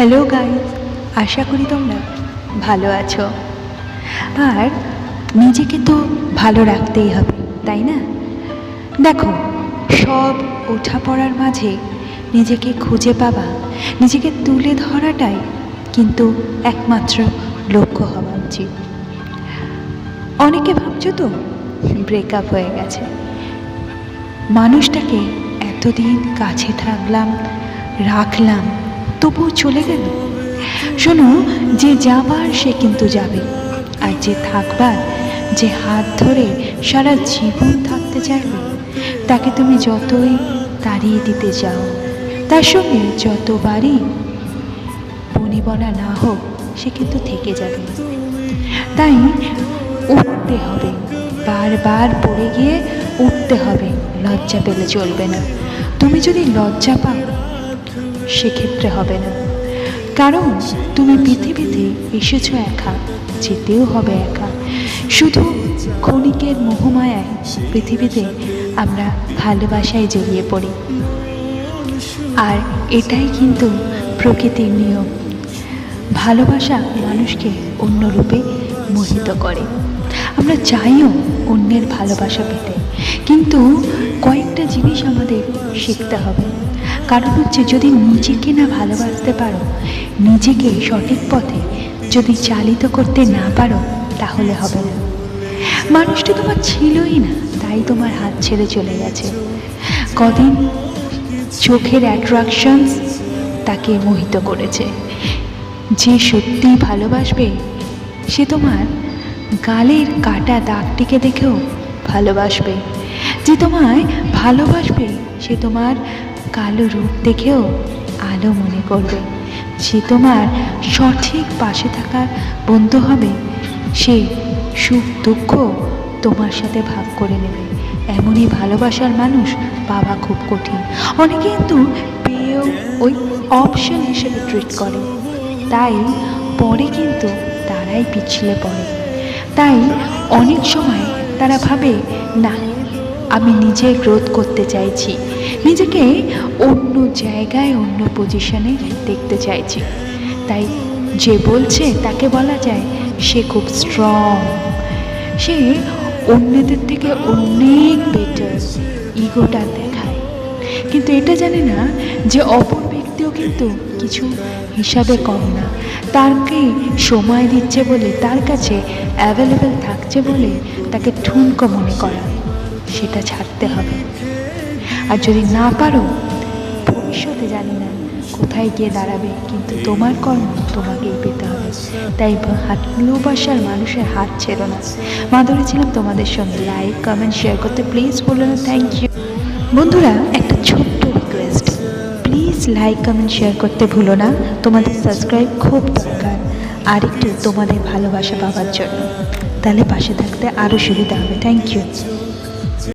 Hello guys, আশা করি তোমরা ভালো আছো। আর নিজেকে তো ভালো রাখতেই হবে, তাই না? দেখো, সব ওঠা পড়ার মাঝে নিজেকে খুঁজে পাওয়া নিজেকে তুলে ধরাটাই কিন্তু একমাত্র লক্ষ্য হওয়া উচিত। অনেকে ভাবছ তো ব্রেকআপ হয়ে গেছে। মানুষটাকে এতদিন কাছে থাকলাম, রাখলাম তবুও চলে গেল। শোনো, যে যাবার সে কিন্তু যাবে, আর যে থাকবার, যে হাত ধরে সারা জীবন থাকতে চাইবে, তাকে তুমি যতই তাড়িয়ে দিতে চাও, তার সঙ্গে যতবারই বনিবনা না হোক, সে কিন্তু থেকে যাবে তাই উঠতে হবে, বারবার পড়ে গিয়ে উঠতে হবে, লজ্জা পেলে চলবে না। তুমি যদি লজ্জা পাও সেক্ষেত্রে হবে না। কারণ তুমি পৃথিবীতে এসেছ একা, যেতেও হবে একা। শুধু ক্ষণিকের মোহমায়ায় পৃথিবীতে আমরা ভালোবাসায় জড়িয়ে পড়ি। আর এটাই কিন্তু প্রকৃতির নিয়ম। ভালোবাসা মানুষকে অন্য রূপে মোহিত করে। আমরা চাইও অন্যের ভালোবাসা পেতে। কিন্তু কয়েকটা জিনিস আমাদের শিখতে হবে। কারণ হচ্ছে যদি নিজেকে না ভালোবাসতে পারো, নিজেকে সঠিক পথে যদি চালিত করতে না পারো, তাহলে হবে না। মানুষটা তোমার ছিলই না, তাই তোমার হাত ছেড়ে চলে গেছে। কদিন চোখের অ্যাট্রাকশনস তাকে মোহিত করেছে। যে সত্যিই ভালোবাসবে, সে তোমার গালের কাটা দাগটিকে দেখেও ভালোবাসবে। যে তোমায় ভালোবাসবে, সে তোমার কালো রূপ দেখেও আলো মনে করবে। সে তোমার সঠিক পাশে থাকার বন্ধু হবে, সে সুখ দুঃখ তোমার সাথে ভাগ করে নেবে। এমনই ভালোবাসার মানুষ পাওয়া খুব কঠিন। অনেকে কিন্তু পেয়েও ওই অপশন হিসেবে ট্রিট করে। তাই পরে কিন্তু তারাই পিছলে পড়ে। তাই অনেক সময় তারা ভাবে, না আমি নিজে গ্রোথ করতে চাইছি। নিজেকে অন্য জায়গায়, অন্য পজিশনে দেখতে চাইছি। তাই যে বলছে, তাকে বলা যায় সে খুব স্ট্রং সে অন্যদের থেকে অনেক বেটার ইগোটা দেখায়। কিন্তু এটা জানে না যে অপর ব্যক্তিও কিন্তু কিছু হিসাবে কম না। তাকে সময় দিচ্ছে বলে, তার কাছে অ্যাভেলেবেল থাকছে বলে তাকে ঠুনকো মনে করা। সেটা ছাড়তে হবে। আর যদি না পারো, ভবিষ্যতে জানি না কোথায় গিয়ে দাঁড়াবে, কিন্তু তোমার কর্ম তোমাকেই পেতে হবে। তাই হাত ভালোবাসার মানুষের হাত ছেড়ো না। মাধুরী ছিলাম তোমাদের সঙ্গে। লাইক কমেন্ট শেয়ার করতে প্লিজ বলো না। থ্যাংক ইউ বন্ধুরা, একটা ছোট্ট request please like comment share করতে ভুলো না। তোমাদের সাবস্ক্রাইব খুব দরকার। আর একটু তোমাদের ভালোবাসা পাওয়ার জন্য। তাহলে পাশে থাকতে আরও সুবিধা হবে। Thank you